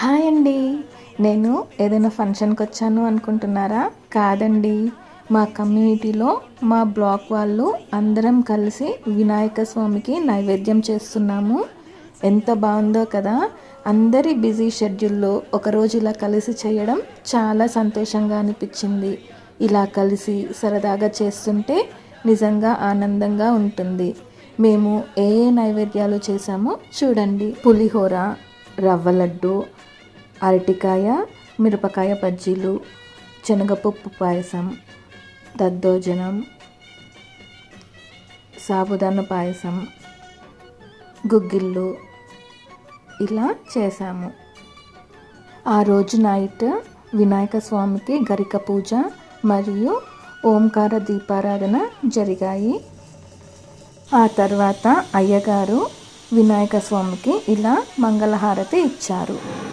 Hi అండి. నేను ఏదైనా ఫంక్షన్కి వచ్చాను అనుకుంటున్నారా? కాదండి. మా కమ్యూనిటీలో మా బ్లాక్ వాళ్ళు అందరం కలిసి వినాయక స్వామికి నైవేద్యం చేస్తున్నాము. ఎంత బాగుందో కదా. అందరి బిజీ షెడ్యూల్లో ఒకరోజు ఇలా కలిసి చేయడం చాలా సంతోషంగా అనిపించింది. ఇలా కలిసి సరదాగా చేస్తుంటే నిజంగా ఆనందంగా ఉంటుంది. మేము ఏ ఏ నైవేద్యాలు చేశామో చూడండి. పులిహోర రవ్వ లడ్డు అరటికాయ మిరపకాయ బజ్జీలు శనగపప్పు పాయసం దద్దోజనం సాబుదాన పాయసం గుగ్గిళ్ళు ఇలా చేశాము. ఆ రోజు నైట్ వినాయక స్వామికి గరిక పూజ మరియు ఓంకార దీపారాధన జరిగాయి. ఆ తర్వాత అయ్యగారు వినాయక స్వామికి ఇలా మంగళహారతి ఇచ్చారు.